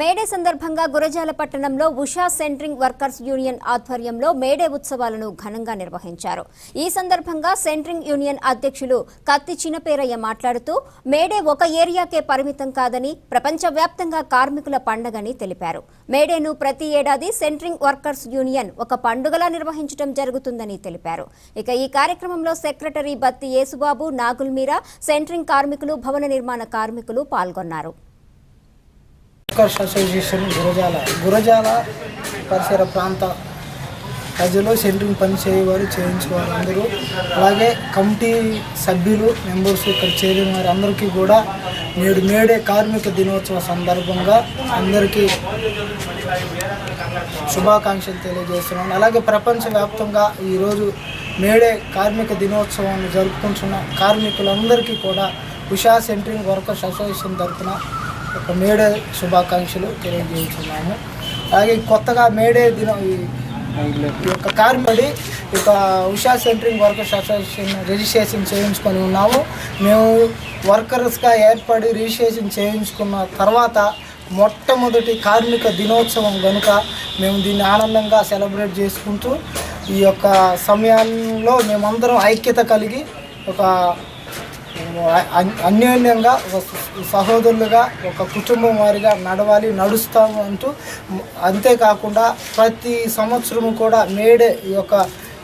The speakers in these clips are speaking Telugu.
మేడే సందర్భంగా గురజాల పట్టణంలో ఉషా సెంట్రింగ్ వర్కర్స్ యూనియన్ ఆధ్వర్యంలో మేడే ఉత్సవాలను ఘనంగా నిర్వహించారు. ఈ సందర్భంగా సెంట్రింగ్ యూనియన్ అధ్యక్షులు కత్తి చినపేరయ్య మాట్లాడుతూ మేడే ఒక ఏరియాకే పరిమితం కాదని ప్రపంచవ్యాప్తంగా కార్మికుల పండగని తెలిపారు. మేడేను ప్రతి ఏడాది సెంట్రింగ్ వర్కర్స్ యూనియన్ ఒక పండుగలా నిర్వహించడం జరుగుతుందని తెలిపారు. ఇక ఈ కార్యక్రమంలో సెక్రటరీ బత్తి యేసుబాబు నాగుల్మీరా సెంట్రింగ్ కార్మికులు భవన నిర్మాణ కార్మికులు పాల్గొన్నారు. Workers association Gurazala. గురజాల పరిసర ప్రాంత ప్రజలు సెంట్రింగ్ పని చేయవారు చేయించేవారు అందరూ. అలాగే కమిటీ సభ్యులు మెంబర్స్ ఇక్కడ చేరిన వారు అందరికీ కూడా నేడు మేడే కార్మిక దినోత్సవ సందర్భంగా అందరికీ శుభాకాంక్షలు తెలియజేస్తున్నాను. అలాగే ప్రపంచవ్యాప్తంగా ఈరోజు మేడే కార్మిక దినోత్సవాన్ని జరుపుకుంటున్న కార్మికులందరికీ కూడా ఉషా సెంట్రింగ్ వర్కర్స్ అసోసియేషన్ తరఫున ఒక మేడే శుభాకాంక్షలు తెలియజేస్తున్నాము. అలాగే కొత్తగా మేడే దినం ఈ యొక్క కార్మికుడి ఈ యొక్క Usha centring workers association registration చేయించుకొని ఉన్నాము. మేము వర్కర్స్గా ఏర్పడి రిజిస్ట్రేషన్ చేయించుకున్న తర్వాత మొట్టమొదటి కార్మిక దినోత్సవం కనుక మేము దీన్ని ఆనందంగా సెలబ్రేట్ చేసుకుంటూ ఈ యొక్క సమయంలో మేమందరం ఐక్యత కలిగి ఒక అన్యోన్యంగా ఒక సహోదరులుగా ఒక కుటుంబం వారిగా నడవాలి నడుస్తాము అంటూ అంతేకాకుండా ప్రతి సంవత్సరము కూడా మేడే ఈ యొక్క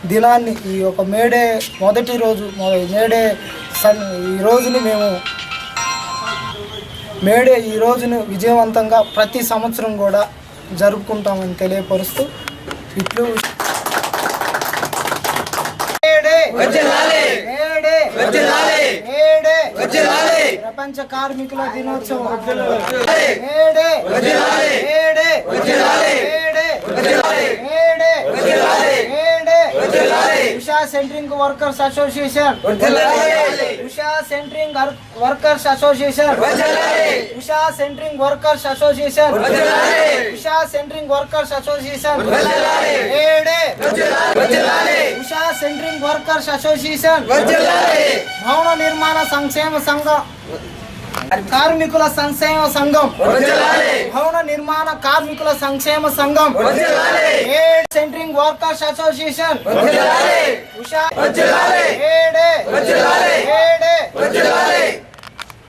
దినాన్ని ఈ యొక్క మేడే మొదటి రోజు మేడే సన్ ఈ రోజుని మేము మేడే ఈ రోజును విజయవంతంగా ప్రతి సంవత్సరం కూడా జరుపుకుంటామని తెలియపరుస్తూ ఇట్లు. మేడే మేడే ప్రపంచ కార్మికుల దినోత్సవం May Day May Day May Day May Day May Day Usha centring workers association. Usha centring workers association. Usha centring workers association. Usha centring workers association. May Day Usha centring workers association. భవన నిర్మాణ సంక్షేమ సంఘం కార్మికుల సంక్షేమ సంఘం. భవన నిర్మాణ కార్మికుల సంక్షేమ సంఘం. Centring workers association. ఉషా. ఏడే. ఏడే.